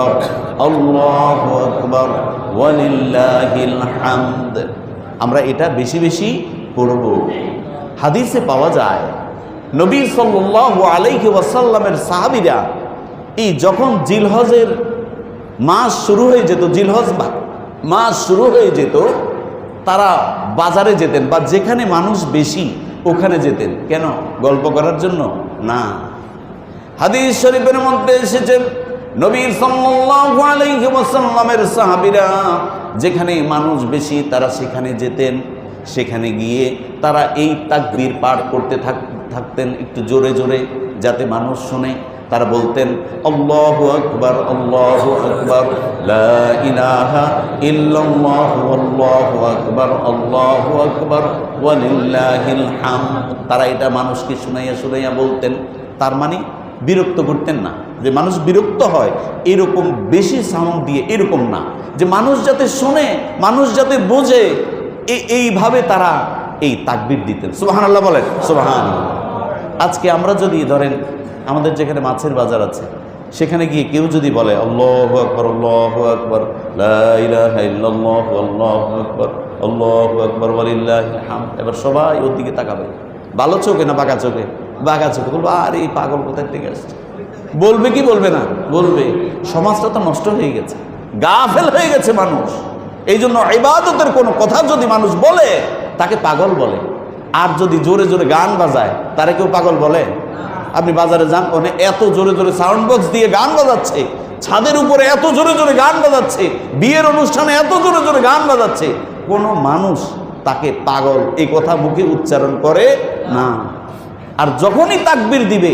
আকবার। আকবার। ওয়ালিল্লাহিল হামদ। আমরা এটা বেশি বেশি পড়ব। হাদিসে পাওয়া যায়, নবী সাল্লাল্লাহু আলাইহি ওয়াসাল্লামের সাহাবীরা, এই যখন জিলহজের মাস শুরু হয়ে যেত, জিলহজ মাস শুরু হয়ে যেত, তারা বাজারে যেতেন বা যেখানে মানুষ বেশি, ওখানে যেতেন। কেন? গল্প করার জন্য? না। হাদিস শরীফের মধ্যে এসেছেন নবীর ওয়াসাল্লামের সাহাবীরা যেখানে মানুষ বেশি, তারা সেখানে যেতেন। সেখানে গিয়ে তারা এই তাকবীর পাঠ করতে থাক- থাকতেন একটু জোরে জোরে, যাতে মানুষ শুনে। তারা বলতেন, আল্লাহু আকবার আল্লাহু আকবার আল্লাহু আকবার আল্লাহু আকবার, ওয়ালিল্লাহিল হামদ। তারা এটা মানুষকে শুনাইয়া শুনাইয়া বলতেন। তার মানে বিরক্ত করতেন না। যে মানুষ বিরক্ত হয়, এরকম বেশি সাউন্ড দিয়ে এরকম না। যে মানুষ যাতে শোনে, মানুষ যাতে বোঝে এইভাবে তারা এই তাকবির দিতেন। সুবাহান আল্লাহ বলেন। সুবাহান আজকে আমরা যদি ধরেন, আমাদের যেখানে মাছের বাজার আছে, সেখানে গিয়ে কেউ যদি বলে, আল্লাহ আকবর আল্লাহ আকবর আল্লাহ আকবর এবার সবাই ওর দিকে তাকাবে। ভালো চোখে না বাঁকা চোখে? বাঁকা চোখে বলব, আর, এই পাগল কোথায় থেকে আসছে? বলবে কি বলবে না? বলবে, সমাজটা তো নষ্ট হয়ে গেছে, গাফেল হয়ে গেছে মানুষ। এই জন্য ইবাদতের কোনো কথা যদি মানুষ বলে, তাকে পাগল বলে। আর যদি জোরে জোরে গান বাজায়, তারে কেউ পাগল বলে? আপনি বাজারে যান, ওখানে এত জোরে জোরে সাউন্ড বক্স দিয়ে গান বাজাচ্ছে, ছাদের উপরে এত জোরে জোরে গান বাজাচ্ছে, বিয়ের অনুষ্ঠানে এত জোরে জোরে গান বাজাচ্ছে। কোনো মানুষ তাকে পাগল, এই কথা মুখে উচ্চারণ করে না। আর যখনই তাকবির দিবে,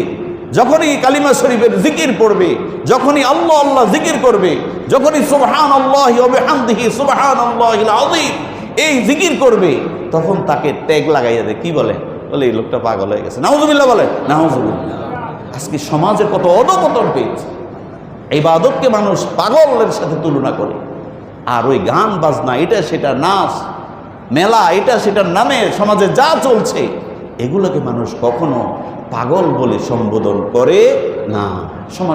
যখনই কালিমা শরীফের জিকির পড়বে, যখনই আল্লাহ আল্লাহ জিকির করবে, যখনই সুবহান আল্লাহ হামদিহি সুবহান আল্লাহ আযীম এই জিকির করবে, তখন তাকে ট্যাগ লাগাইয়া দেয়। কি বলে? বলে, এই লোকটা পাগল হয়ে গেছে। নাউজুবিল্লাহ বলে, নাউজুবিল্লাহ। আজকে সমাজে কত অধপতন পেয়েছে। ইবাদতকে মানুষ পাগলের সাথে তুলনা করে। আর ওই গান বাজনা, এটা সেটা নাচ, মেলা, এটা সেটার নামে সমাজে যা চলছে এগুলোকে মানুষ কখনো পাগল বলে সম্বোধন করে না।